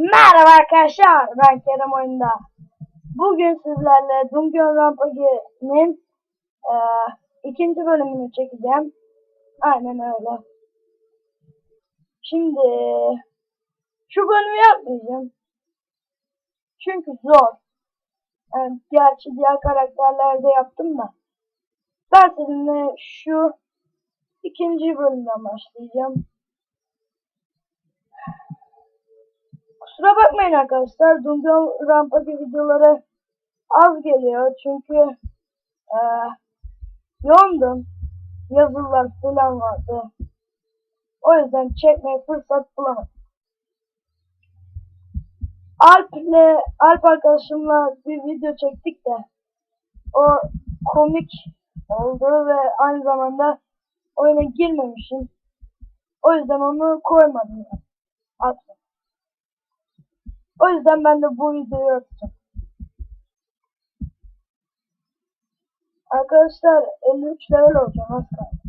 Merhaba arkadaşlar, ben Kerem Oyunda. Bugün sizlerle Dungeon Rampage'nin e, ikinci bölümünü çekeceğim. Aynen öyle. Şimdi şu bölümü yapmayacağım. Çünkü zor. Yani gerçi diğer karakterlerde yaptım da. Ben sizinle şu ikinci bölümden başlayacağım. Kusura bakmayın arkadaşlar. Dungeon Rampage videoları az geliyor. Çünkü e, yoğundum. Yazılar falan vardı. O yüzden çekmeye fırsat bulamadım. Alp ile Alp arkadaşımla bir video çektik de o komik oldu ve aynı zamanda oyuna girmemişim. O yüzden onu koymadım. Atmadım. O yüzden ben de bu videoyu atacağım. Arkadaşlar 53 level olacağım az kaldı.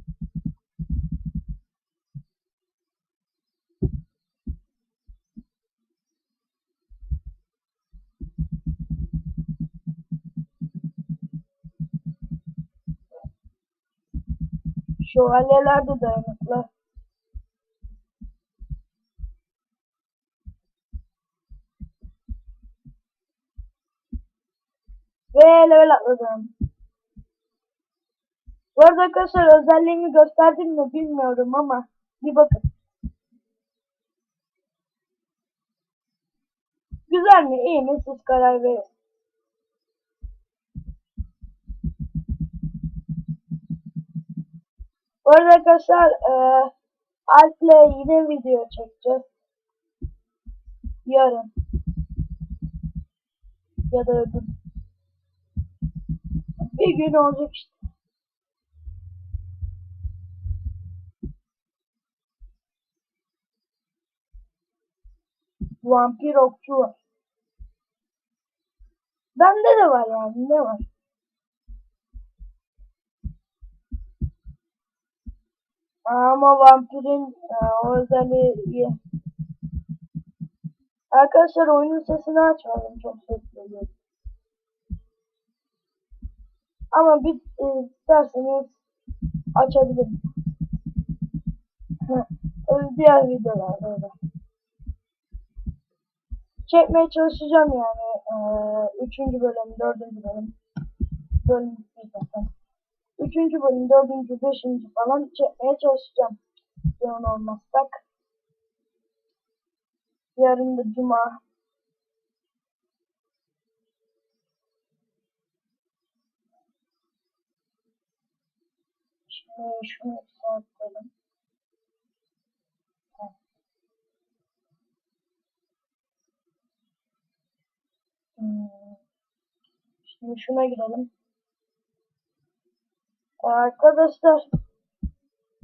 Şövalyeler de dayanıklı. Ve level atladım. Bu arada arkadaşlar özelliğimi gösterdim mi bilmiyorum ama bir bakın. Güzel mi iyi mi siz karar verin. Bu arada arkadaşlar e, Alp'le yine video çekeceğiz. Yarın. Ya da öbür. Bir gün olacak işte. Vampir okçu var. Bende de var yani ne var? Ama vampirin e, o özelliği. Arkadaşlar oyunun sesini açmadım çok ses geliyor. Ama bir e, isterseniz açabilirim. Diğer videolarda öyle. Çekmeye çalışacağım yani. E, üçüncü bölüm, dördüncü bölüm. Bölüm zaten. Üçüncü bölüm, dördüncü, beşinci falan çekmeye çalışacağım. Yoğun olmazsak. Yarın da cuma. Şimdi şunu yükseltelim. Hmm. Şimdi şuna girelim. Arkadaşlar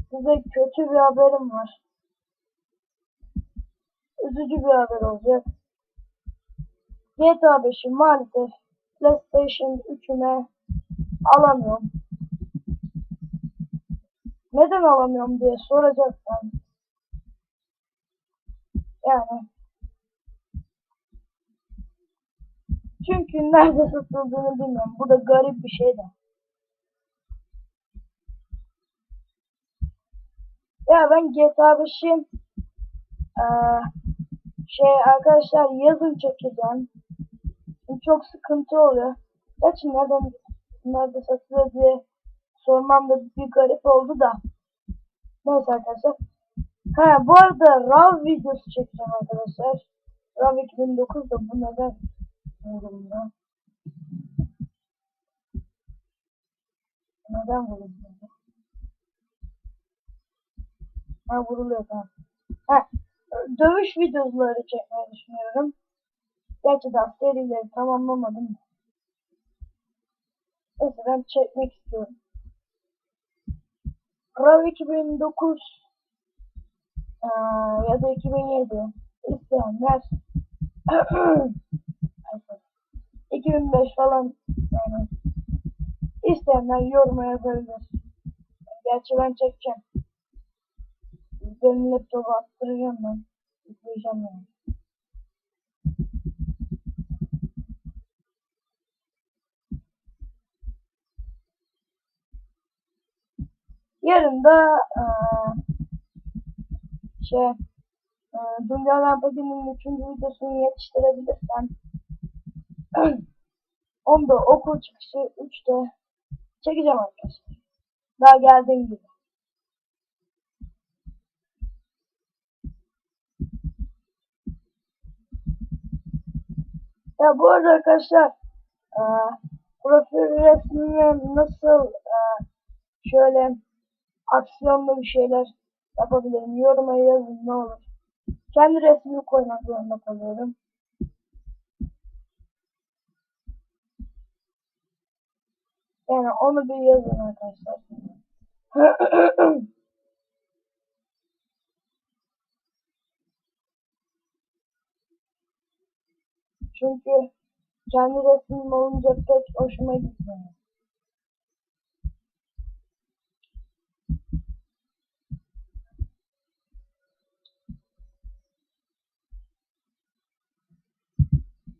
size kötü bir haberim var. Üzücü bir haber olacak. GTA 5'i maalesef PlayStation 3'üme alamıyorum. Neden alamıyorum diye soracaksan. Yani çünkü nerede satıldığını bilmiyorum. Bu da garip bir şey de. Ya ben GTA 5'i şey arkadaşlar yazın çekeceğim. Çok sıkıntı oluyor. Gerçi nereden nerede satılıyor diye sormam da bir garip oldu da. Neyse arkadaşlar. Ha bu arada RAW videosu çekeceğim arkadaşlar. RAW 2009 da bu neden vuruldu? Neden vuruldu? Ha vuruluyor tamam. Ha dövüş videoları çekmeyi düşünüyorum. Gerçi daha serileri tamamlamadım. Neyse ben çekmek istiyorum. Rav 2009 ee, ya da 2007 isteyenler 2005 falan yani isteyenler yoruma yazabilir. Gerçi ben çekeceğim. Benim laptopu attıracağım ben. Yükleyeceğim yani. Yarın da eee, şey eee Dünyalar Bugün'ün üçüncü videosunu yetiştirebilirsem 10'da okul çıkışı 3'te çekeceğim arkadaşlar. Daha geldiğim gibi. Ya bu arada arkadaşlar e, profil resmimi nasıl e, şöyle aksiyonlu bir şeyler yapabilirim yoruma yazın ne olur. Kendi resmimi koymak zorunda kalıyorum. Yani onu bir yazın arkadaşlar. Çünkü kendi resmim olunca pek hoşuma gitmiyor.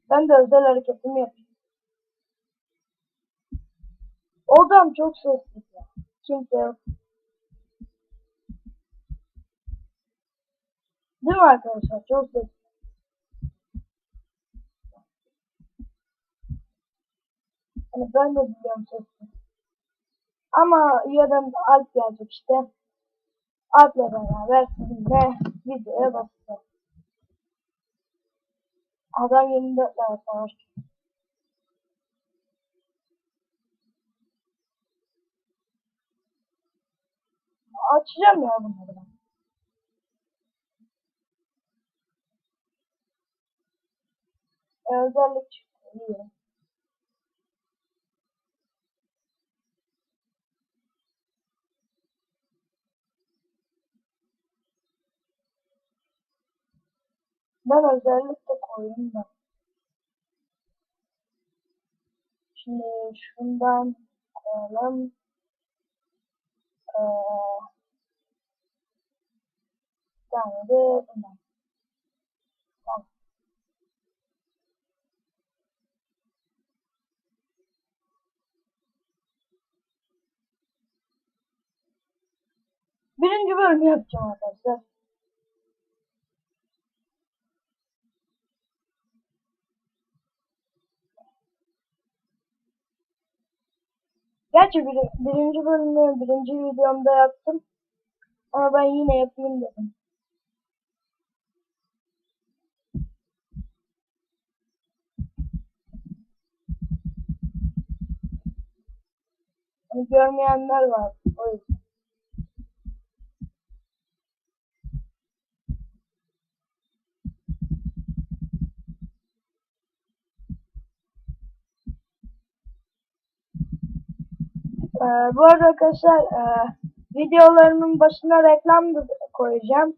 Ben de özel hareketimi yapayım. Odam çok sessiz ya. Kimse yok. Değil mi arkadaşlar? Çok sessiz. Hani ben de biliyorum sessiz. Ama yarın Alp gelecek işte. Alp'le beraber sizinle videoya basacağız. Adam 24 tane savaş. Açacağım ya bunları ben. Ee, özellik çıktı. İyi. Ben özellik de koyayım da. Şimdi şundan koyalım. Ee, tane de bundan. Birinci bölümü yapacağım arkadaşlar. Gerçi bir, birinci bölümü birinci videomda yaptım. Ama ben yine yapayım dedim. Hani görmeyenler var. O yüzden. Ee, bu arada arkadaşlar e, videolarımın başına reklam da koyacağım.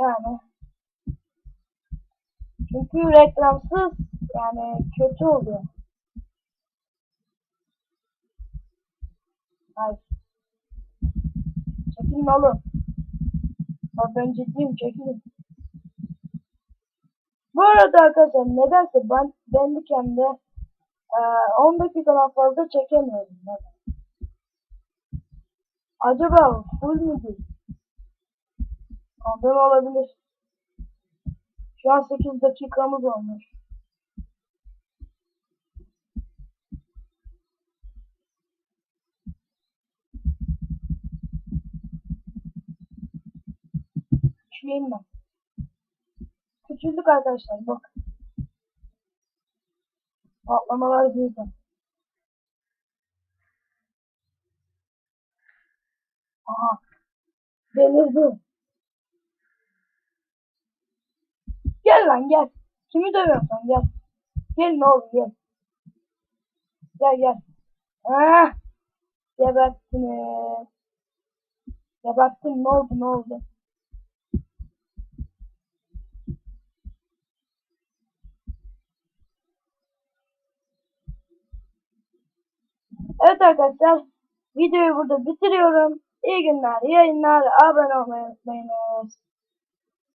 Yani çünkü reklamsız yani kötü oluyor. Hayır. Çekilin oğlum. Bak ben ciddiyim çekilin. Bu arada arkadaşlar nedense ben Bandicam'de ee, 10 dakikadan fazla çekemiyorum. Acaba full mü değil? Olabilir. Şu an 8 dakikamız olmuş. Küçüleyim ben. Küçüldük arkadaşlar bak. Patlamalar büyüdü. Aha. Delirdi. Gel lan gel. Kimi dövüyorsun gel. Gel ne oldu gel. Gel gel. Ah. Geberttiniz. Geberttin ne oldu ne oldu. Evet arkadaşlar. Videoyu burada bitiriyorum. İyi günler, yayınlar. Abone olmayı unutmayınız.